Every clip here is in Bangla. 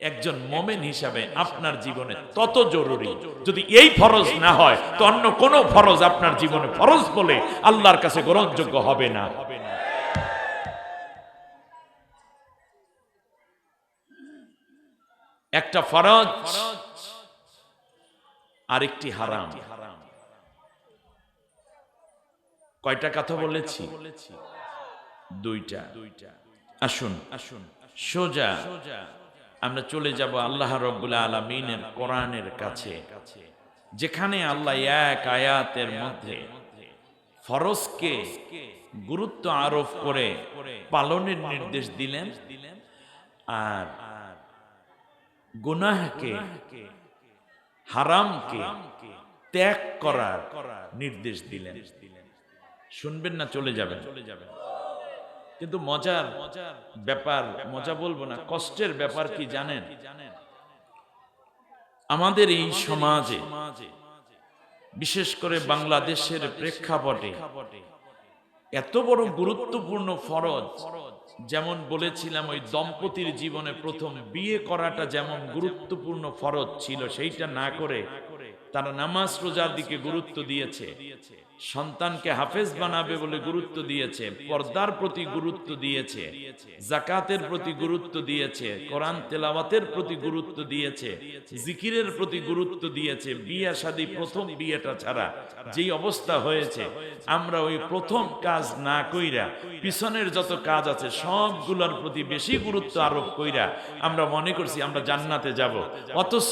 একজন মোমেন হিসাবে আপনার জীবনে তত জরুরি। যদি এই ফরজ না হয় তো অন্য কোন ফরজ আপনার জীবনে ফরজ বলে আল্লাহর কাছে গ্রহণযোগ্য হবে না। একটা ফরজ আরেকটি হারাম। কয়টা কথা বলেছি? দুইটা। দুইটা আসুন আসুন। সোজা। সোজা। আমরা চলে যাব আল্লাহ রব্বুল আলমিনের কোরআনের কাছে, যেখানে আল্লাহ এক আয়াতের মধ্যে ফরজকে গুরুত্ব আরোপ করে পালনের নির্দেশ দিলেন আর গুনাহকে, হারামকে ত্যাগ করার নির্দেশ দিলেন। শুনবেন না, চলে যাবেন। চলে যাবেন কিন্তু মজার মজার ব্যাপার, মজা বলব না, কষ্টের ব্যাপার কি জানেন? আমাদের এই সমাজে, বিশেষ করে বাংলাদেশের প্রেক্ষাপটে, এত বড় গুরুত্বপূর্ণ ফরজ, যেমন বলেছিলাম ওই দম্পতির জীবনে প্রথম বিয়ে করাটা যেমন গুরুত্বপূর্ণ ফরজ ছিল, সেইটা না করে তারা নামাজ রোজার দিকে গুরুত্ব দিয়েছে। সন্তানকে হাফেজ বানাবে বলে গুরুত্ব দিয়েছে, পর্দার প্রতি গুরুত্ব দিয়েছে জাকাতের প্রতি গুরুত্ব দিয়েছে, কোরআন তেলাওয়াতের প্রতি গুরুত্ব দিয়েছে, জিকিরের প্রতি গুরুত্ব দিয়েছে, বিয়ে শাদী প্রথম বিয়েটা ছাড়া যেই অবস্থা হয়েছে, আমরা ওই প্রথম কাজ না কইরা, পিছনের যত কাজ আছে সবগুলোর প্রতি বেশি গুরুত্ব আরোপ কইরা আমরা মনে করছি আমরা জান্নাতে যাব। অথচ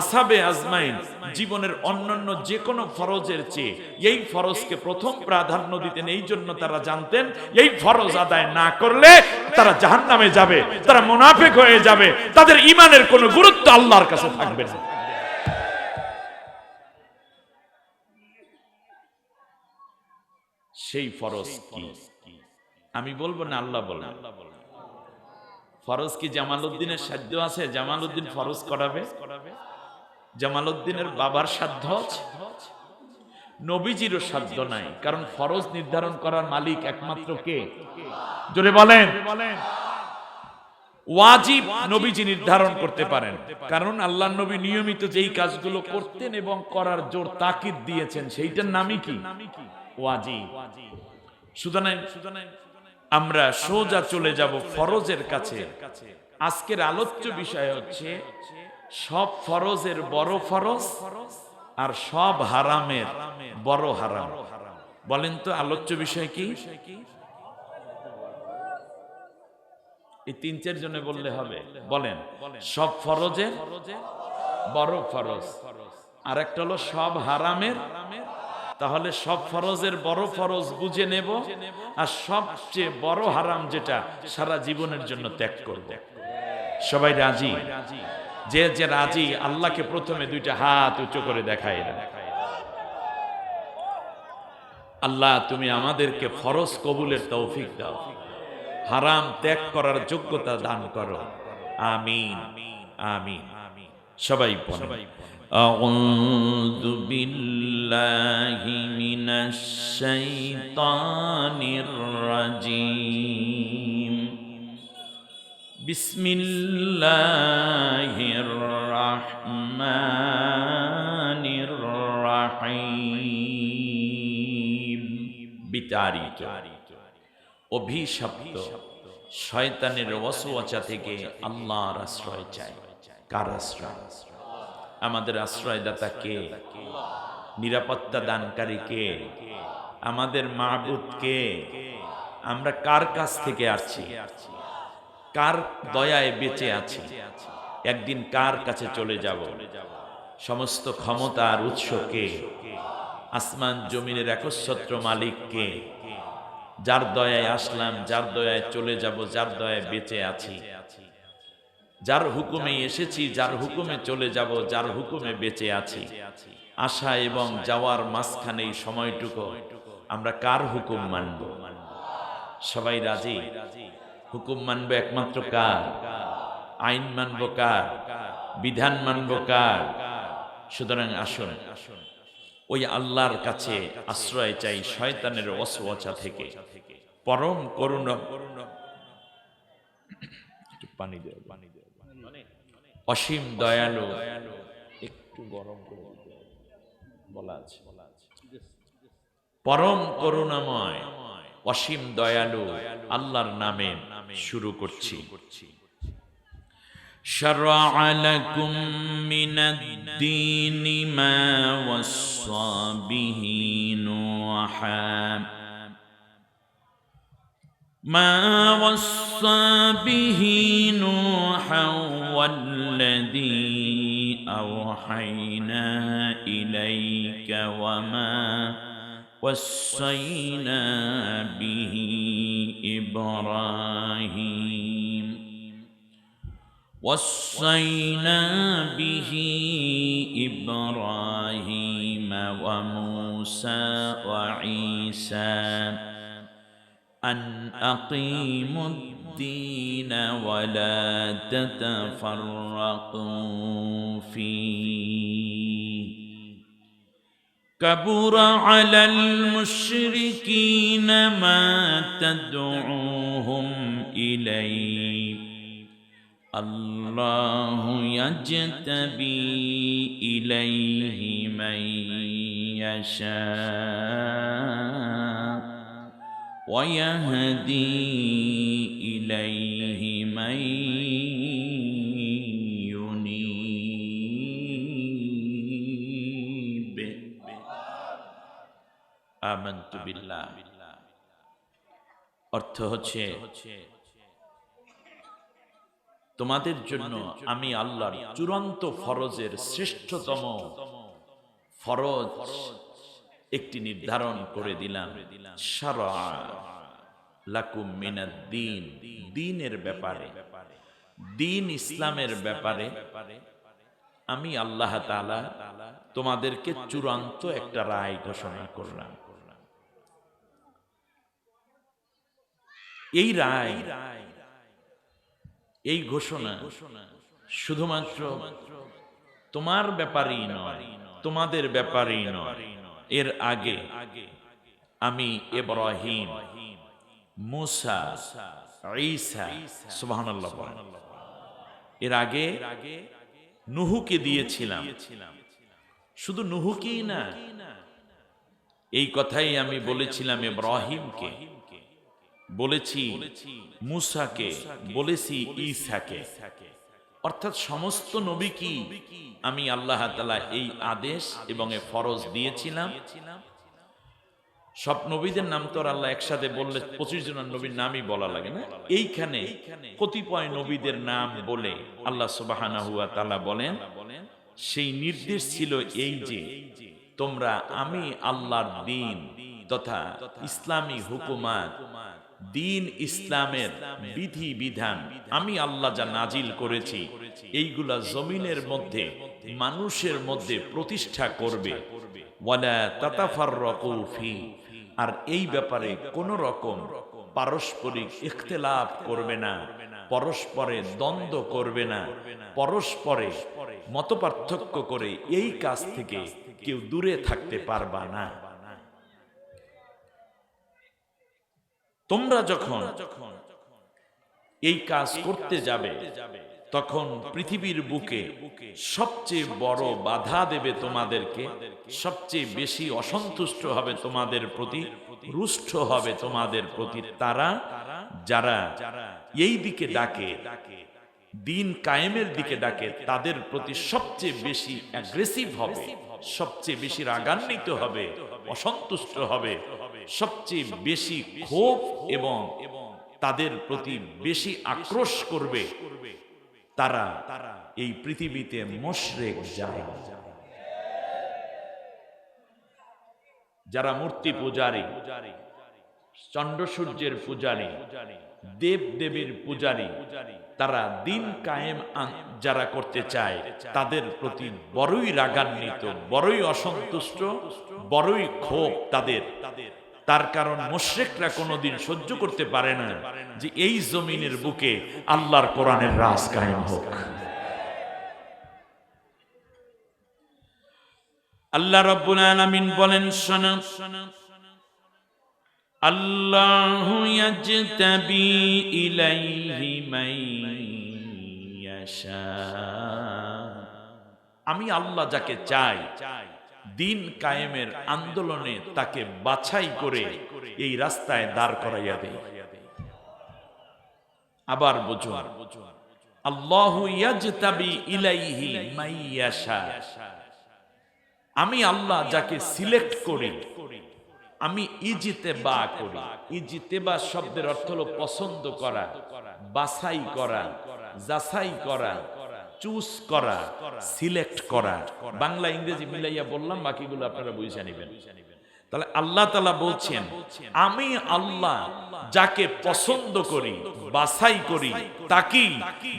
আসাবে আজমাইন জীবনের অন্যান্য যে কোনো ফরজের চেয়ে, এই ফরজকে প্রথম প্রাধান্য দিতেন, এই জন্য তারা জানতেন, এই ফরজ আদায় না করলে তারা জাহান নামে যাবে, তারা মোনাফেক হয়ে যাবে, তাদের ইমানের কোনো গুরুত্ব আল্লাহর কাছে থাকবে না। সেই ফরজ কি? আমি বলব না, আল্লাহ বলেন। ফরজ কি জামাল উদ্দিনের সাধ্য আছে? জামাল উদ্দিন ফরজ করাবে? জামাল উদ্দিনের বাবার সাধ্য নবীজিরও সাধ্য নাই। কারণ ফরজ নির্ধারণ করার মালিক একমাত্র কে? জোরে বলেন। ওয়াজিব নবীজি নির্ধারণ করতে পারেন। কারণ আল্লাহ নবী নিয়মিত যেই কাজগুলো করতেন এবং করার জোর তাকিদ দিয়েছেন, সেইটার নামই কি? ওয়াজিব। সুতরাং আমরা সোজা চলে যাব ফরজের কাছে। আজকের আলোচ্য বিষয় হচ্ছে, সব ফরজের বড় ফরজ আর সব হারামের বড় হারাম। বলেন তো আলোচ্য বিষয় কি? এই তিন চার জনে বললে হবে। বলেন, সব ফরজের বড় ফরজ। আর একটা হলো সব হারামের, তাহলে সব ফরজের বড় ফরজ বুঝে নেব আর সবচেয়ে বড় হারাম যেটা সারা জীবনের জন্য ত্যাগ করব। সবাই রাজি? যে যে রাজি আল্লাহকে প্রথমে দুইটা হাত উঁচু করে দেখায় আল্লাহ তুমি আমাদেরকে ফরজ কবুলের তৌফিক দাও হারাম ত্যাগ করার যোগ্যতা দান করো আমিন আমিন সবাই সবাই أعوذ بالله من الشيطان الرجيم بسم الله الرحمن الرحيم বিতাড়িত অভিশপ্ত শয়তানের ওয়াসওয়াচা থেকে আল্লাহর আশ্রয় চাই কার আশ্রয় আমাদের আশ্রয়দাতা কে নিরাপত্তা দানকারী কে আমাদের মাহবুদ কে আমরা কার কাছ থেকে আসছি কার দয়ায় বেঁচে আছি? একদিন কার কাছে চলে যাব? সমস্ত ক্ষমতার উৎস কে? আসমান জমিনের একচ্ছত্র মালিক কে? যার দয়ায় আসলাম, যার দয়ায় চলে যাব, যার দয়ায় বেঁচে আছি। যার হুকুমে এসেছি, যার হুকুমে চলে যাব, যার হুকুমে বেঁচে আছি। আশা এবং যাওয়ার মাঝখানে এই সময়টুকু আমরা কার হুকুম মানব? সবাই রাজি? হুকুম মানব একমাত্র কার? আইন মানব কার? বিধান মানব কার? সুতরাং আসুন, ওই আল্লাহর কাছে আশ্রয় চাই শয়তানের অসওয়াচা থেকে। পরম করুণ। পানি অসীম দয়ালু। একটু গরম বলা পরম করুণাময়, অসীম দয়ালু আল্লাহর নামে। শুরু করছি شرع لكم من الدين ما وصى به نوحا ما وصى به نوحا والذي أوحينا إليك وما وصينا به وصينا به إبراهيم وموسى وعيسى أن أقيموا الدين ولا تتفرقوا فيه. كبر على المشركين ما تدعوهم إليه. الله يجتبي إليه من يشاء ويهدي إليه من ينيب آمنت بالله অর্থ হচ্ছে তোমাদের জন্য আমি আল্লাহর চূড়ান্ত ফরজের শ্রেষ্ঠতম ফরজ একটি নির্ধারণ করে দিলাম। সারা লাকুম মিনাদ দিন। দিনের ব্যাপারে। দিন ইসলামের ব্যাপারে আমি আল্লাহ তাআলা তোমাদেরকে চূড়ান্ত একটা রায় ঘোষণা করলাম। এই রায় এই ঘোষণা শুধুমাত্র তোমার ব্যাপারেই নয়, তোমাদের ব্যাপারেই নয়। এর আগে আমি এব্রাহিম মুসা, ঈসা, সুবহানাল্লাহ। এর আগে নুহুকে দিয়েছিলাম। শুধু নুহুকেই না, এই কথাই আমি বলেছিলাম ইব্রাহিমকে। বলেছি মুসাকে বলেছি ঈসাকে অর্থাৎ সমস্ত নবী কি? আমি আল্লাহ তাআলা এই আদেশ এবং এ ফরজ দিয়েছিলাম। সব নবীদের নাম তো আল্লাহ একসাথে বললে পঁচিশ জনের নবীর নামই বলা লাগে না? এইখানে কতিপয় নবীদের নাম বলে আল্লাহ সুবাহানা হুয়া তালা বলেন সেই নির্দেশ ছিল এই যে তোমরা আমি আল্লাহর দিন তথা ইসলামী হুকুমাত দিন ইসলামের বিধি বিধান আমি আল্লাহ যা নাজিল করেছি, এইগুলা জমিনের মধ্যে, মানুষের মধ্যে প্রতিষ্ঠা করবে। আর এই ব্যাপারে কোন রকম পারস্পরিক ইখতিলাফ করবে না, পরস্পরে দ্বন্দ্ব করবে না, পরস্পরে মতপার্থক্য করে এই কাজ থেকে কেউ দূরে থাকতে পারবা না। তোমরা যখন এই কাজ করতে যাবে, তখন পৃথিবীর বুকে সবচেয়ে বড় বাধা দেবে তোমাদেরকে, সবচেয়ে বেশি অসন্তুষ্ট হবে তোমাদের প্রতি, রুষ্ট হবে তোমাদের প্রতি তারা যারা এই দিকে ডাকে, দিন কায়েমের দিকে ডাকে, তাদের প্রতি সবচেয়ে বেশি অ্যাগ্রেসিভ হবে, সবচেয়ে বেশি রাগান্বিত হবে, অসন্তুষ্ট হবে সবচেয়ে বেশি ক্ষোভ এবং তাদের প্রতি বেশি আক্রোশ করবে তারা এই পৃথিবীতে মোশরেক যায়। যারা মূর্তি পূজারী চন্দ্র সূর্যের পূজারী দেব দেবীর পূজারী তারা দিন কায়েম যারা করতে চায় তাদের প্রতি বড়ই রাগান্বিত বড়ই অসন্তুষ্ট বড়ই ক্ষোভ তাদের। তার কারণ মোশ্রেকরা কোনোদিন সহ্য করতে পারে না যে এই জমিনের বুকে আল্লাহর কোরআনের রাজ কায়েম হোক। আল্লাহ রব্বুল আলামিন বলেন, শোনা। আল্লাহু ইয়াজতাবি ইলাইহি মান ইয়াশা। আমি আল্লাহ যাকে চাই চাই দিন কায়েমের আন্দোলনে তাকে বাছাই করে এই রাস্তায় দাঁড় করাইয়া দেয়। আবার ইলাইহি আমি আল্লাহ যাকে সিলেক্ট করি, আমি ইজিতে বা করি। ইজিতে বা শব্দের অর্থ হলো পছন্দ করা, বাছাই করা, যাচাই করা চুজ করা, সিলেক্ট করা। বাংলা, ইংরেজি মিলাইয়া বললাম, বাকিগুলো আপনারা বুঝে নেবেন। তাহলে আল্লাহ তালা বলছেন, আমি আল্লাহ যাকে পছন্দ করি, বাছাই করি, তাকেই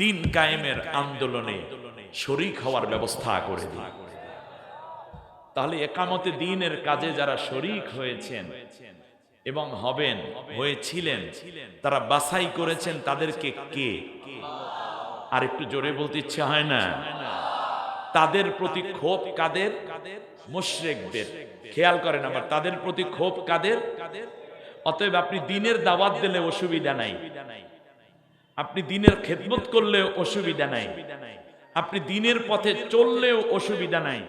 দিন কায়েমের আন্দোলনে শরিক হওয়ার ব্যবস্থা করে দিই। তাহলে একামতে দিনের কাজে যারা শরিক হয়েছেন এবং হবেন, হয়েছিলেন, তারা বাছাই করেছেন তাদেরকে কে? আর একটু জোরে বলতে ইচ্ছে হয় না। তাদের প্রতি ক্ষোভ কাদের? মুশ্রেকদের। খেয়াল করেন আবার, তাদের প্রতি ক্ষোভ কাদের? অতএব আপনি দিনের দাওয়াত দিলে অসুবিধা নাই। আপনি দিনের খেদমত করলেও অসুবিধা নাই। আপনি দিনের পথে চললেও অসুবিধা নাই।